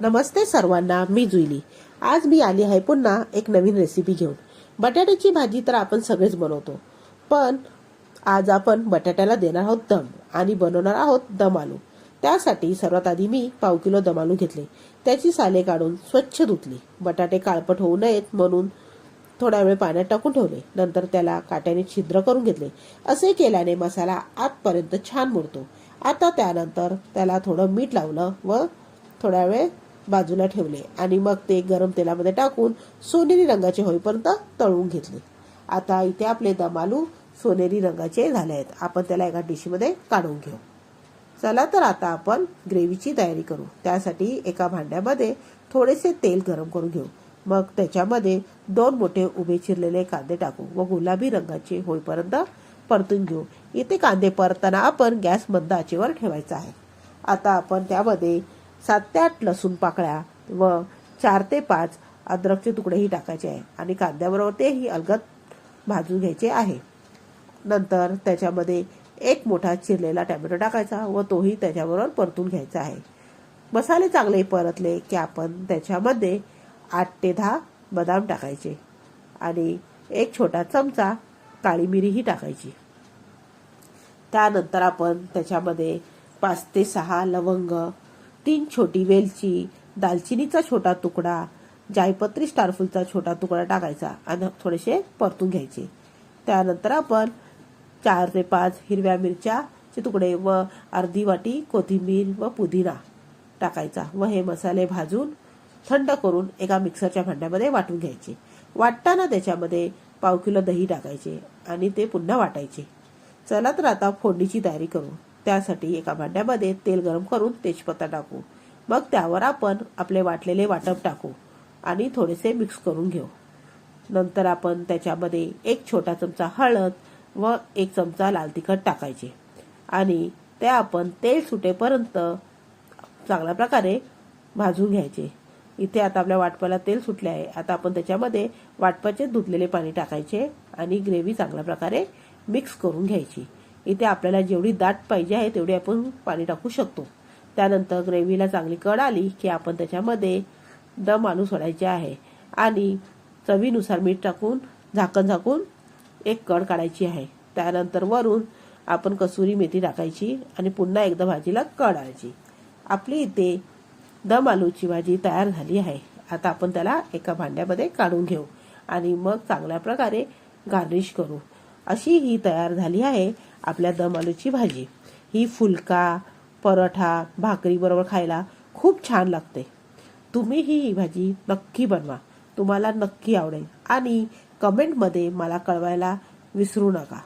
नमस्ते सर्वांना मी जुईली. आज मी आली आहे पुन्हा एक नवीन रेसिपी घेऊन. बटाट्याची भाजी तर आपण सगळेच बनवतो. पण आज आपण बटाट्याला देणार आहोत दम आणि बनवणार आहोत दम आलू. त्यासाठी सर्वात आधी मी पाव किलो दम आलू घेतले. त्याची साले काढून स्वच्छ धुतली. बटाटे काळपट होऊ नयेत म्हणून थोडा वेळ पाण्यात टाकून ठेवले. नंतर त्याला काट्याने छिद्र करून घेतले. असे केल्याने मसाला आतपर्यंत छान मुरतो. आता त्यानंतर त्याला थोडं मीठ लावलं व थोडा वेळ बाजूला ठेवले आणि मग ते गरम तेलामध्ये टाकून सोनेरी रंगाचे होईपर्यंत तळून घेतले. आता इथे आपले दमालू सोनेरी रंगाचे झाले आहेत. आपण त्याला एका डिशमध्ये काढून घेऊ. चला तर आता आपण ग्रेव्हीची तयारी करू. त्यासाठी एका भांड्यामध्ये थोडेसे तेल गरम करून घेऊ. मग त्याच्यामध्ये दोन मोठे उभे चिरलेले कांदे टाकू व गुलाबी रंगाचे होईपर्यंत परतून घेऊ. इथे कांदे परताना आपण गॅस मंद आचेवर ठेवायचा आहे. आता आपण त्यामध्ये सात ते आठ लसूण पाकळ्या व चार ते पाच अद्रकचे तुकडेही टाकायचे आहे. आणि कांद्याबरोबर तेही अलगद भाजून घ्यायचे आहे. नंतर त्याच्यामध्ये एक मोठा चिरलेला टॅमॅटो टाकायचा व तोही त्याच्याबरोबर परतून घ्यायचा आहे. मसाले चांगले परतले की आपण त्याच्यामध्ये आठ ते दहा बदाम टाकायचे आणि एक छोटा चमचा काळी मिरीही टाकायची. त्यानंतर आपण त्याच्यामध्ये पाच ते सहा लवंग तीन छोटी वेलची दालचिनीचा छोटा तुकडा जायपत्री स्टारफुलचा छोटा तुकडा टाकायचा आणि थोडेसे परतून घ्यायचे. त्यानंतर आपण चार ते पाच हिरव्या मिरच्याचे तुकडे व अर्धी वाटी कोथिंबीर व पुदिना टाकायचा व हे मसाले भाजून थंड करून एका मिक्सरच्या भांड्यामध्ये वाटून घ्यायचे. वाटताना त्याच्यामध्ये पाव किलो दही टाकायचे आणि ते पुन्हा वाटायचे. चला तर आता फोडणीची तयारी करू. त्यासाठी एका भांड्यामध्ये तेल गरम करून तेजपत्ता टाकू. मग त्यावर आपण आपले वाटलेले वाटप टाकू आणि थोडेसे मिक्स करून घेऊ. नंतर आपण त्याच्यामध्ये एक छोटा चमचा हळद व एक चमचा लाल तिखट टाकायचे. आणि ते आपण तेल सुटेपर्यंत चांगल्या प्रकारे भाजून घ्यायचे. इथे आता आपल्या वाटपाला तेल सुटले आहे. आता आपण त्याच्यामध्ये वाटपाचे धुतलेले पाणी टाकायचे आणि ग्रेव्ही चांगल्या प्रकारे मिक्स करून घ्यायची. इथे आपल्याला जेवढी दाट पाहिजे आहे तेवढी आपण पाणी टाकू शकतो. त्यानंतर ग्रेव्हीला चांगली कड आली की आपण त्याच्यामध्ये दम आणू सोडायचे आहे. आणि चवीनुसार मीठ टाकून झाकण झाकून एक कड काढायची आहे. त्यानंतर वरून आपण कसुरी मेथी टाकायची आणि पुन्हा एकदा भाजीला कड आणायची. आपली इथे दम आलूची भाजी तयार झाली आहे. आता आपण त्याला एका भांड्यामध्ये काढून घेऊ आणि मग चांगल्या प्रकारे गार्निश करू. अशी ही तयार झाली आहे. आपल्या दम आलूची भाजी. ही फुलका परोठा भाकरी बरोबर खायला खूप छान लागते. तुम्ही ही भाजी नक्की बनवा. तुम्हाला नक्की आवडेल. आणि कमेंटमध्ये मला कळवायला विसरू नका.